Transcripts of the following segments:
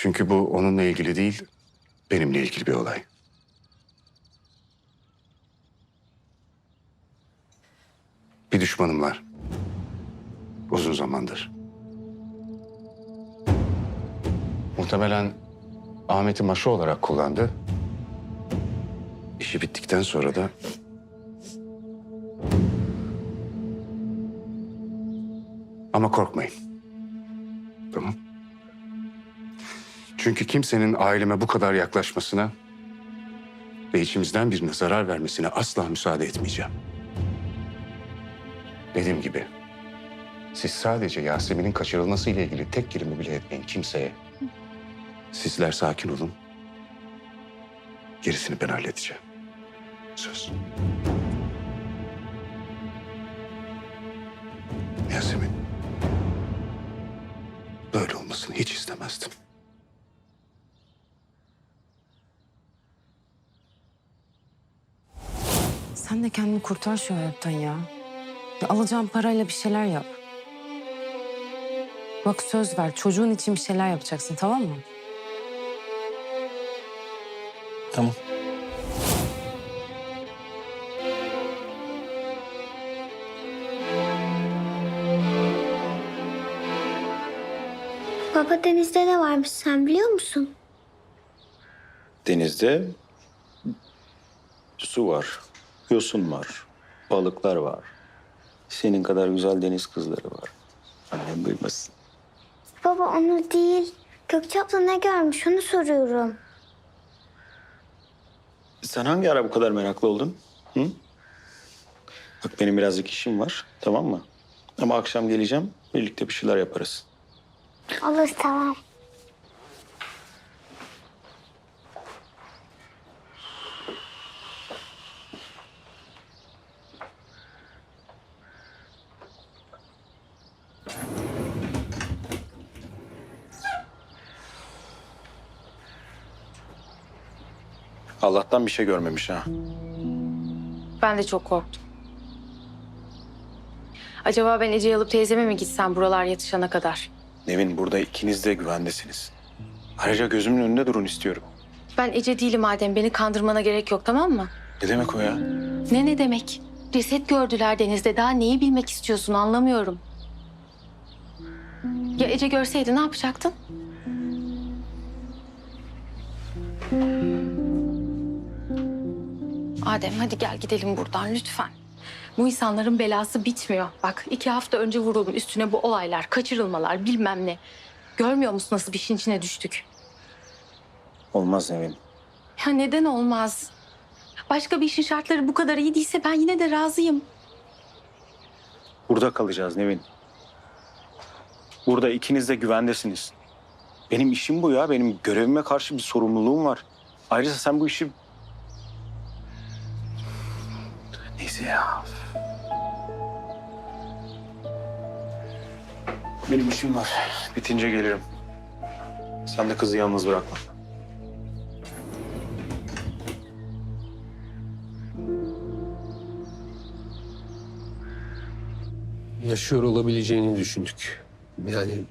Çünkü bu onunla ilgili değil, benimle ilgili bir olay. Bir düşmanım var. Uzun zamandır. Muhtemelen Ahmet'i maşa olarak kullandı. İşi bittikten sonra da Ama korkmayın. Çünkü kimsenin aileme bu kadar yaklaşmasına ve içimizden birine zarar vermesine asla müsaade etmeyeceğim. Dediğim gibi siz sadece Yasemin'in kaçırılması ile ilgili tek kelime bile etmeyin kimseye. Sizler sakin olun. Gerisini ben halledeceğim. Söz. Yasemin. Böyle olmasını hiç istemezdim. Sen de kendini kurtar şu hayattan ya. ya alacağın parayla bir şeyler yap. Bak söz ver çocuğun için bir şeyler yapacaksın tamam mı? Tamam. Baba denizde ne varmış sen biliyor musun? Denizde su var, yosun var, balıklar var. Senin kadar güzel deniz kızları var. Annem duymasın. Baba onu değil. Gökçe abla ne görmüş onu soruyorum. Sen hangi ara bu kadar meraklı oldun? Hı? Bak benim birazcık işim var, tamam mı? Ama akşam geleceğim, birlikte bir şeyler yaparız. Olur tamam. Allah'tan bir şey görmemiş ha. Ben de çok korktum. Acaba ben Ece'yi alıp teyzeme mi gitsem buralar yatışana kadar? Nevin burada ikiniz de güvendesiniz. Ayrıca gözümün önünde durun istiyorum. Ben Ece değilim madem beni kandırmana gerek yok tamam mı? Ne demek o ya? Ne ne demek? Ceset gördüler denizde daha neyi bilmek istiyorsun anlamıyorum. Ya Ece görseydi ne yapacaktın? Adem hadi gel gidelim buradan lütfen. Bu insanların belası bitmiyor. Bak iki hafta önce vuruldum üstüne bu olaylar, kaçırılmalar bilmem ne. Görmüyor musun nasıl bir işin içine düştük? Olmaz Nevin. Ya neden olmaz? Başka bir işin şartları bu kadar iyi değilse ben yine de razıyım. Burada kalacağız Nevin. Burada ikiniz de güvendesiniz. Benim işim bu ya. Benim görevime karşı bir sorumluluğum var. Ayrıca sen bu işi... Neyse ya. Benim işim var. Bitince gelirim. Sen de kızı yalnız bırakma. yaşıyor olabileceğini düşündük. Yani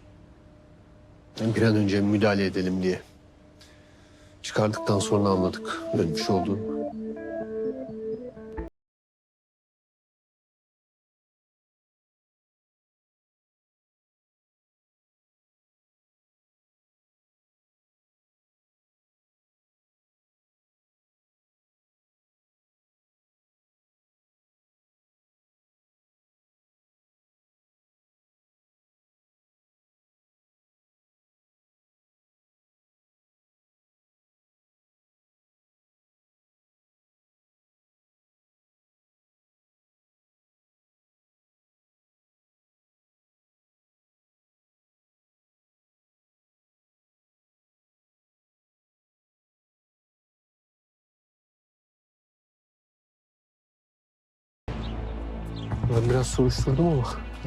bir an önce müdahale edelim diye. Çıkardıktan sonra anladık ölmüş olduğunu. Ben biraz soruşturdum ama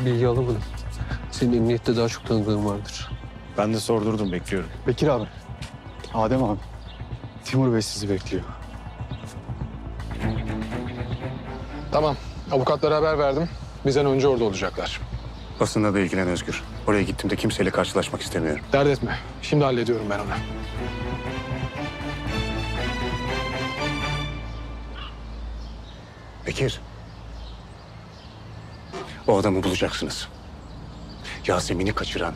bilgi alamadım. Senin emniyette daha çok tanıdığın vardır. Ben de sordurdum, bekliyorum. Bekir abi. Adem abi. Timur Bey sizi bekliyor. Tamam. Avukatlara haber verdim. Bizden önce orada olacaklar. Basında da ilgilen Özgür. Oraya gittiğimde kimseyle karşılaşmak istemiyorum. Dert etme. Şimdi hallediyorum ben onu. Bekir. O adamı bulacaksınız. Yasemin'i kaçıran,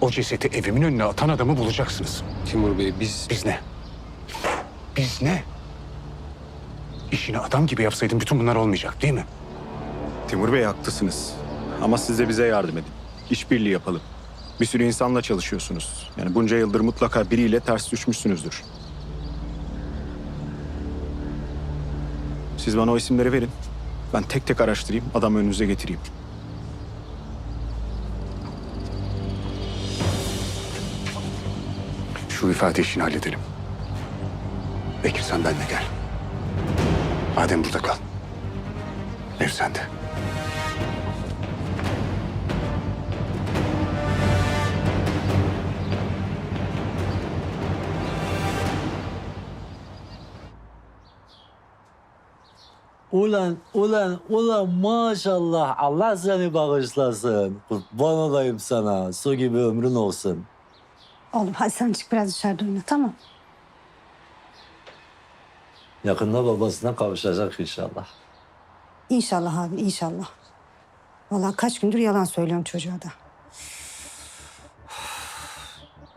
o cesedi evimin önüne atan adamı bulacaksınız. Timur Bey biz... Biz ne? Biz ne? İşini adam gibi yapsaydın bütün bunlar olmayacak değil mi? Timur Bey haklısınız. Ama siz de bize yardım edin. İşbirliği yapalım. Bir sürü insanla çalışıyorsunuz. Yani bunca yıldır mutlaka biriyle ters düşmüşsünüzdür. Siz bana o isimleri verin. Ben tek tek araştırayım, adamı önünüze getireyim. Şu ifade işini halledelim. Bekir sen benimle gel. Adem burada kal. Ev sende. Ulan, ulan, ulan maşallah. Allah seni bağışlasın. Kurban olayım sana. Su gibi ömrün olsun. Oğlum hadi sen çık biraz dışarıda oyna tamam. Yakında babasına kavuşacak inşallah. İnşallah abi inşallah. Vallahi kaç gündür yalan söylüyorum çocuğa da.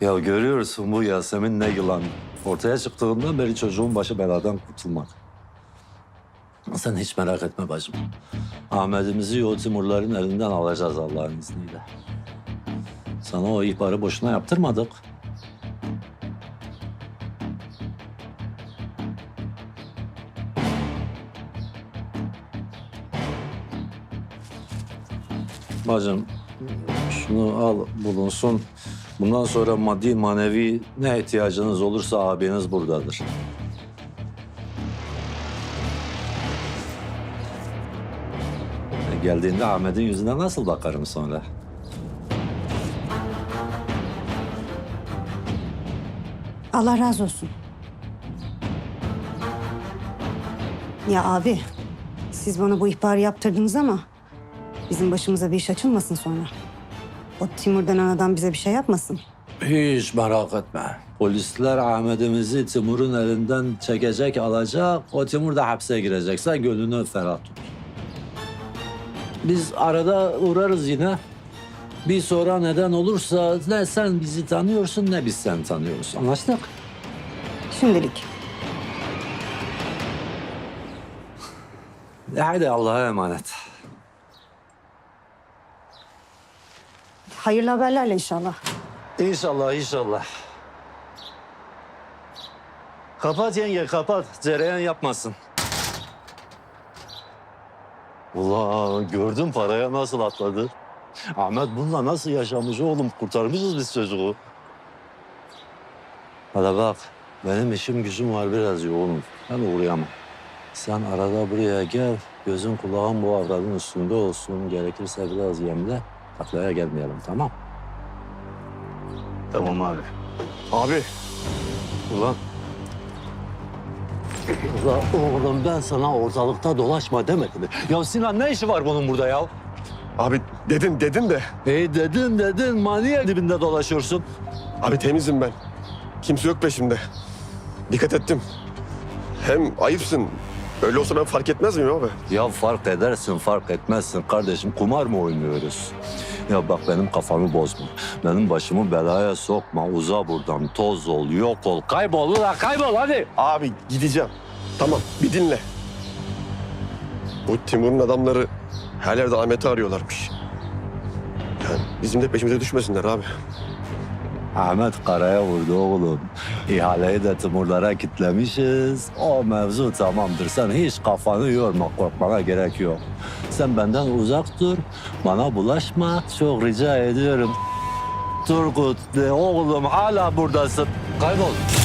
Ya görüyorsun bu Yasemin ne yılan. Ortaya çıktığından beri çocuğun başı beladan kurtulmadı. Sen hiç merak etme bacım. Ahmet'imizi o Timurların elinden alacağız Allah'ın izniyle. Sana o ihbarı boşuna yaptırmadık. Bacım şunu al bulunsun. Bundan sonra maddi manevi ne ihtiyacınız olursa abiniz buradadır. Geldiğinde Ahmet'in yüzüne nasıl bakarım sonra? Allah razı olsun. Ya abi siz bana bu ihbarı yaptırdınız ama bizim başımıza bir iş açılmasın sonra. O Timur denen adam bize bir şey yapmasın. Hiç merak etme. Polisler Ahmet'imizi Timur'un elinden çekecek, alacak. O Timur da hapse girecek. Sen gönlünü ferah tut. Biz arada uğrarız yine. Bir sonra neden olursa ne sen bizi tanıyorsun ne biz sen tanıyoruz. Anlaştık? Şimdilik. E hadi Allah'a emanet. Hayırlı haberlerle inşallah. İnşallah, inşallah. Kapat yenge, kapat. Cereyan yapmasın. Ulan gördün paraya nasıl atladı? Ahmet bununla nasıl yaşamış oğlum? Kurtarmışız biz çocuğu. Hadi bak, benim işim gücüm var biraz yoğunum. Ben uğrayamam. Sen arada buraya gel, gözün kulağın bu avradın üstünde olsun. Gerekirse biraz yemle, taklaya gelmeyelim tamam? Tamam abi. Abi Ulan. Ulan oğlum ben sana ortalıkta dolaşma demedim mi? Ya Sinan ne işi var bunun burada ya? Abi dedin dedin de Hey dedin dedin maniye dibinde dolaşıyorsun. abi temizim ben. Kimse yok peşimde. Dikkat ettim. Hem ayıpsın. Öyle olsa ben fark etmez miyim abi? Ya fark edersin fark etmezsin kardeşim kumar mı oynuyoruz? Ya bak benim kafamı bozma. Benim başımı belaya sokma. Uza buradan toz ol yok ol. Kaybol ulan kaybol hadi. Abi gideceğim. Tamam bir dinle. Bu Timur'un adamları her yerde Ahmet'i arıyorlarmış. Yani bizim de peşimize düşmesinler abi. Ahmet karaya vurdu oğlum. İhaleyi de Timurlara kitlemişiz. O mevzu tamamdır. Sen hiç kafanı yorma, korkmana gerek yok. Sen benden uzak dur, bana bulaşma. Çok rica ediyorum. Turgut oğlum hala buradasın. Kaybol.